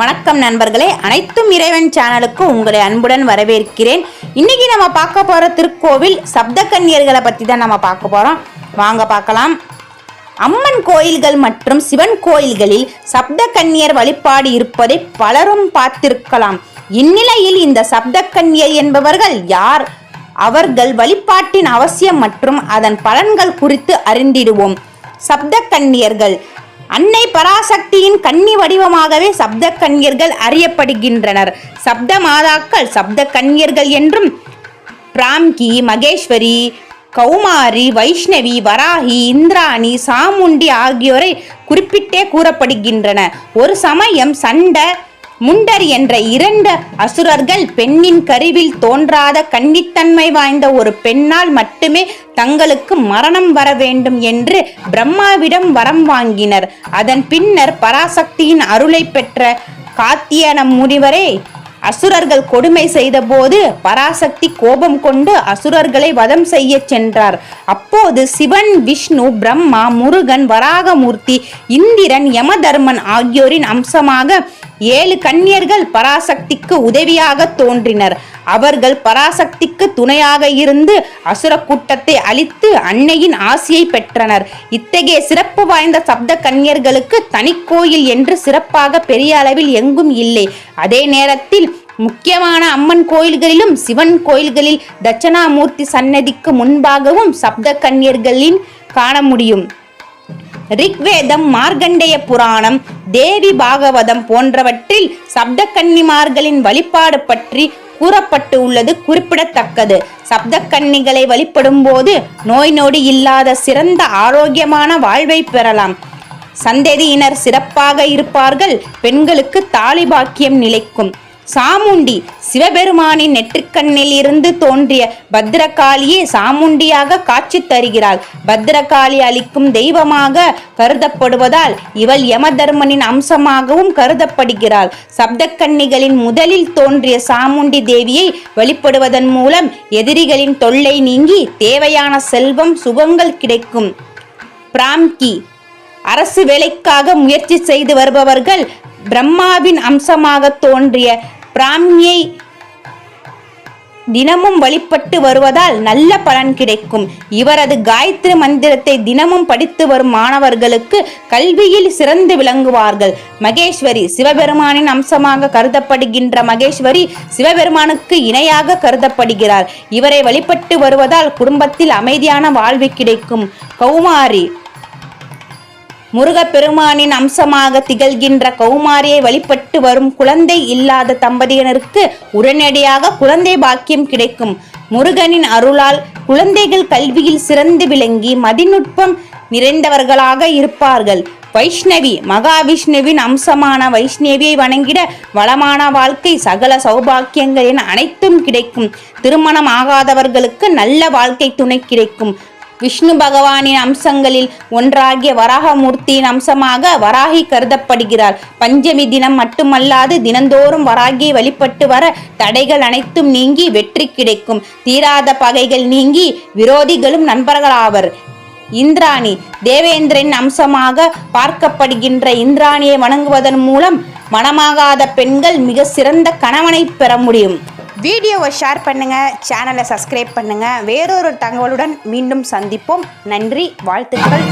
வணக்கம் நண்பர்களே. அனைத்தும் இறைவன் சேனலுக்கு உங்களை அன்புடன் வரவேற்கிறேன். இன்னைக்கு நம்ம பார்க்க போகிற திருக்கோவில் சப்த கன்னியர்களை பற்றி தான் நம்ம பார்க்க போகிறோம் வாங்க பார்க்கலாம். அம்மன் கோயில்கள் மற்றும் சிவன் கோயில்களில் சப்த கன்னியர் வழிபாடு இருப்பதை பலரும் பார்த்திருக்கலாம். இந்நிலையில் இந்த சப்த கன்னியர் என்பவர்கள் யார்? அவர்கள் வழிபாட்டின் அவசியம் மற்றும் அதன் பலன்கள் குறித்து அறிந்திடுவோம். சப்த கன்னியர்கள் அன்னை பராசக்தியின் கன்னி வடிவமாகவே சப்த கன்னியர்கள் அறியப்படுகின்றனர். சப்த மாதாக்கள் சப்த கன்னியர்கள் என்றும் பிராம்கி மகேஸ்வரி கௌமாரி வைஷ்ணவி வராகி இந்திராணி சாமுண்டி ஆகியோரை குறிப்பிட்டே கூறப்படுகின்றன. ஒரு சமயம் சண்டை முண்டர் என்ற இரண்டு அசுரர்கள் பெண்ணின் கருவில் தோன்றாத கன்னித்தன்மை வாய்ந்த ஒரு பெண்ணால் மட்டுமே தங்களுக்கு மரணம் வர வேண்டும் என்று பிரம்மாவிடம் வரம் வாங்கினர். அதன் பின்னர் பராசக்தியின் அருளை பெற்ற காத்தியன முனிவரே அசுரர்கள் கொடுமை செய்தபோது பராசக்தி கோபம் கொண்டு அசுரர்களை வதம் செய்ய சென்றார். அப்போது சிவன் விஷ்ணு பிரம்மா முருகன் வராகமூர்த்தி இந்திரன் யமதர்மன் ஆகியோரின் அம்சமாக ஏழு கன்னியர்கள் பராசக்திக்கு உதவியாக தோன்றினர். அவர்கள் பராசக்திக்கு துணையாக இருந்து அசுர கூட்டத்தை அழித்து அன்னையின் ஆசியை பெற்றனர். இத்தகைய சிறப்பு வாய்ந்த சப்த கன்னியர்களுக்கு தனிக்கோயில் என்று சிறப்பாக பெரிய அளவில் எங்கும் இல்லை. அதே நேரத்தில் முக்கியமான அம்மன் கோயில்களிலும் சிவன் கோயில்களில் தட்சணாமூர்த்தி சன்னதிக்கு முன்பாகவும் சப்த கன்னியர்களின் காண முடியும். ரிக்வேதம் மார்க்கண்டேய புராணம் தேவி பாகவதம் போன்றவற்றில் சப்தக்கன்னிமார்களின் வழிபாடு பற்றி கூறப்பட்டு உள்ளது குறிப்பிடத்தக்கது. சப்தக்கன்னிகளை வழிபடும் போது நோய் நொடி இல்லாத சிறந்த ஆரோக்கியமான வாழ்வை பெறலாம். சந்ததியினர் சிறப்பாக இருப்பார்கள் பெண்களுக்கு தாலி பாக்கியம் நிலைக்கும். சாமுண்டி சிவபெருமானின் நெற்றிக்கண்ணில் இருந்து தோன்றிய பத்ரகாளியே சாமுண்டியாக காட்சி தருகிறாள். பத்ரகாளி அளிக்கும் தெய்வமாக கருதப்படுவதால் இவள் யமதர்மனின் அம்சமாகவும் கருதப்படுகிறாள். சப்தக்கன்னிகளின் முதலில் தோன்றிய சாமுண்டி தேவியை வழிபடுவதன் மூலம் எதிரிகளின் தொல்லை நீங்கி தேவையான செல்வம் சுகங்கள் கிடைக்கும். பிராம்கி அரசு வேலைக்காக முயற்சி செய்து வருபவர்கள் பிரம்மாவின் அம்சமாக தோன்றிய பிராமியை தினமும் வழிபட்டு வருவதால் நல்ல பலன் கிடைக்கும். இவரது காயத்ரி மந்திரத்தை தினமும் படித்து வரும் மாணவர்களுக்கு கல்வியில் சிறந்து விளங்குவார்கள். மகேஸ்வரி சிவபெருமானின் அம்சமாக கருதப்படுகின்ற மகேஸ்வரி சிவபெருமானுக்கு இணையாக கருதப்படுகிறார். இவரை வழிபட்டு வருவதால் குடும்பத்தில் அமைதியான வாழ்வு கிடைக்கும். கௌமாரி முருகப்பெருமானின் அம்சமாக திகழ்கின்ற கௌமாரியை வழிபட்டு வரும் குழந்தை இல்லாத தம்பதியினருக்கு உடனடியாக குழந்தை பாக்கியம் கிடைக்கும். முருகனின் அருளால் குழந்தைகள் கல்வியில் சிறந்து விளங்கி மதிநுட்பம் நிறைந்தவர்களாக இருப்பார்கள். வைஷ்ணவி மகாவிஷ்ணுவின் அம்சமான வைஷ்ணவியை வணங்கிட வளமான வாழ்க்கை சகல சௌபாக்கியங்கள் அனைத்தும் கிடைக்கும். திருமணம் ஆகாதவர்களுக்கு நல்ல வாழ்க்கை துணை கிடைக்கும். விஷ்ணு பகவானின் அம்சங்களில் ஒன்றாகிய வராகமூர்த்தியின் அம்சமாக வராகி கருதப்படுகிறார். பஞ்சமி தினம் மட்டுமல்லாது தினந்தோறும் வராகியை வழிபட்டு வர தடைகள் அனைத்தும் நீங்கி வெற்றி கிடைக்கும். தீராத பகைகள் நீங்கி விரோதிகளும் நண்பர்களாவர். இந்திராணி தேவேந்திரன் அம்சமாக பார்க்கப்படுகின்ற இந்திராணியை வணங்குவதன் மூலம் மனமாகாத பெண்கள் மிக சிறந்த கணவனை பெற முடியும். வீடியோவை ஷேர் பண்ணுங்கள் சேனலை சப்ஸ்கிரைப் பண்ணுங்கள் வேறொரு தகவலுடன் மீண்டும் சந்திப்போம். நன்றி வாழ்த்துக்கள்.